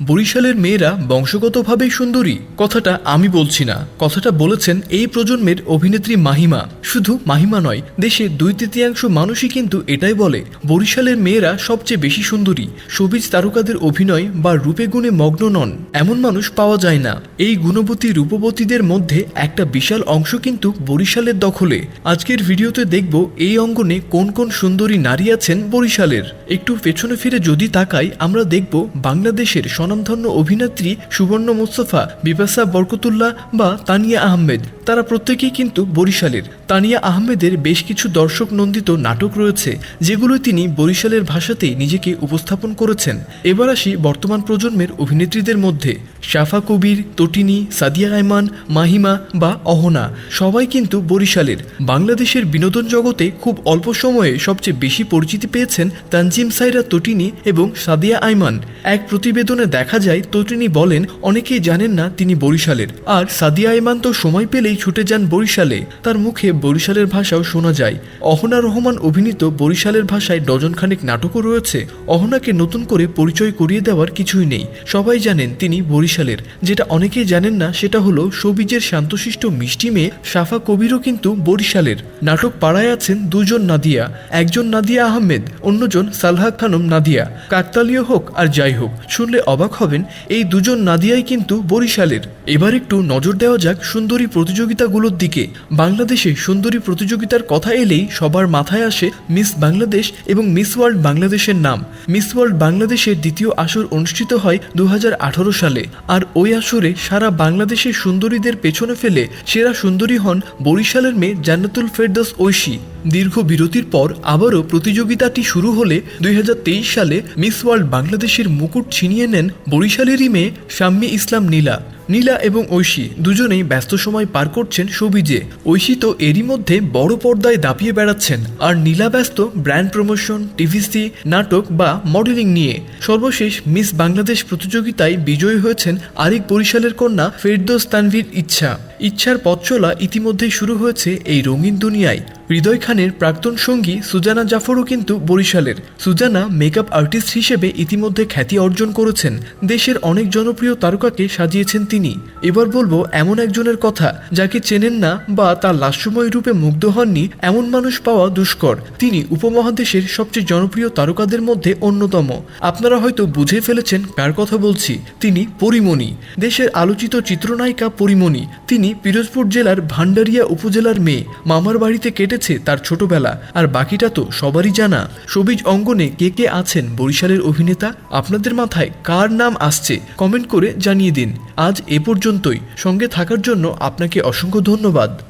বরিশালের মেয়েরা বংশগতভাবেই সুন্দরী। কথাটা আমি বলছি না। কথাটা বলেছেন এই প্রজন্মের অভিনেত্রী মাহিমা। শুধু মাহিমা নয়, দেশের দুই তৃতীয়াংশ মানুষই কিন্তু এটাই বলে। বরিশালের মেয়েরা সবচেয়ে বেশি সুন্দরী। সবিজ তারকাদের অভিনয় বা রূপে গুণে মগ্ন নন। এমন মানুষ পাওয়া যায় না। এই গুণবতী রূপবতীদের মধ্যে একটা বিশাল অংশ কিন্তু বরিশালের দখলে। আজকের ভিডিওতে দেখব এই অঙ্গনে কোন কোন সুন্দরী নারী আছেন বরিশালের। একটু পেছনে ফিরে যদি তাকাই, আমরা দেখব বাংলাদেশের স্বনামধন্য অভিনেত্রী সুবর্ণ মুস্তফা বিপাসা বরকতুল্লাহ বা তানিয়া আহমেদ। তারা প্রত্যেকেই কিন্তু বরিশালের। তানিয়া আহমেদের বেশ কিছু দর্শক নন্দিত নাটক রয়েছে যেগুলো তিনি বরিশালের ভাষাতেই নিজেকে উপস্থাপন করেছেন। এবার আসি বর্তমান প্রজন্মের অভিনেত্রীদের মধ্যে। শাফা কবির, তটিনী, সাদিয়া আয়মান মাহিমা বা অহনা সবাই কিন্তু বরিশালের। বাংলাদেশের বিনোদন জগতে খুব অল্প সময়ে সবচেয়ে বেশি পরিচিতি পেয়েছেন তানজিম সাইরা তটিনী এবং সাদিয়া আইমান। এক প্রতিবেদনে দেখা যায়, তটিনী বলেন, অনেকেই জানেন না তিনি বরিশালের। আর সাদিয়া আইমান তো সময় পেলেই ছুটে যান বরিশালে। তার মুখে বরিশালের ভাষাও শোনা যায়। অহনা রহমান অভিনীত বরিশালের ভাষায় ডজনখানেক নাটকও রয়েছে। অহনাকে নতুন করে পরিচয় করিয়ে দেওয়ার কিছুই নেই। সবাই জানেন তিনি বরিশালের। যেটা অনেকেই জানেন না, সেটা হলো সবিজের শান্তশিষ্ট মিষ্টি মেয়ে সাফা কবিরও কিন্তু বরিশালের। নাটক পাড়ায় আছেন দুজন নাদিয়া। একজন নাদিয়া আহমেদ, অন্যজন সালহা খানম নাদিয়া। কাকতালীয় হোক আর যাই হোক, শুনলে অবাক হবেন, এই দুজন নাদিয়াই কিন্তু বরিশালের। এবার একটু নজর দেওয়া যাক সুন্দরী প্রতিযোগিতাগুলোর দিকে বাংলাদেশে সুন্দরী প্রতিযোগিতার কথা এলেই সবার মাথায় আসে মিস বাংলাদেশ এবং মিস ওয়ার্ল্ড বাংলাদেশের নাম। মিস ওয়ার্ল্ড বাংলাদেশের দ্বিতীয় আসর অনুষ্ঠিত হয় দু হাজার আঠারো সালে। আর ওই আসরে সারা বাংলাদেশের সুন্দরীদের পেছনে ফেলে সেরা সুন্দরী হন বরিশালের মেয়ে জান্নাতুল ফেরদোস ঐশী। দীর্ঘ বিরতির পর আবারও প্রতিযোগিতাটি শুরু হলে দুই হাজার তেইশ সালে মিস ওয়ার্ল্ড বাংলাদেশের মুকুট ছিনিয়ে নেন বরিশালেরই মেয়ে শাম্মী ইসলাম নীলা। নীলা এবং ঐশী দুজনেই ব্যস্ত সময় পার করছেন সবিজে ঐশী তো এরই মধ্যে বড় পর্দায় দাপিয়ে বেড়াচ্ছেন। আর নীলা ব্যস্ত ব্র্যান্ড প্রমোশন, টিভিসি, নাটক বা মডেলিং নিয়ে। সর্বশেষ মিস বাংলাদেশ প্রতিযোগিতায় বিজয়ী হয়েছেন আরেক বরিশালের কন্যা ফেরদোস তানভীর ইচ্ছা। ইচ্ছার পথ চলা ইতিমধ্যেই শুরু হয়েছে এই রঙিন দুনিয়ায়। হৃদয় খানের প্রাক্তন সঙ্গী সুজানা জাফরও কিন্তু বরিশালের। সুজানা মেকআপ আর্টিস্ট হিসেবে ইতিমধ্যে খ্যাতি অর্জন করেছেন। দেশের অনেক জনপ্রিয় তারকাকে সাজিয়েছেন তিনি। এবার বলব এমন একজনের কথা যাকে চেনেন না বা তার লাস্যময় রূপে মুগ্ধ হননি এমন মানুষ পাওয়া দুষ্কর। তিনি উপমহাদেশের সবচেয়ে জনপ্রিয় তারকাদের মধ্যে অন্যতম। আপনারা হয়তো বুঝে ফেলেছেন কার কথা বলছি। তিনি পরিমণি। দেশের আলোচিত চিত্রনায়িকা পরিমণি। তিনি পিরোজপুর জেলার ভান্ডারিয়া উপজেলার মেয়ে মামার বাড়িতে কেটেছে তার ছোটবেলা। আর বাকিটা তো সবারই জানা। সবিজ অঙ্গনে কে কে আছেন বরিশালের অভিনেতা? আপনাদের মাথায় কার নাম আসছে? কমেন্ট করে জানিয়ে দিন। আজ এ পর্যন্তই। সঙ্গে থাকার জন্য আপনাকে অসংখ্য ধন্যবাদ।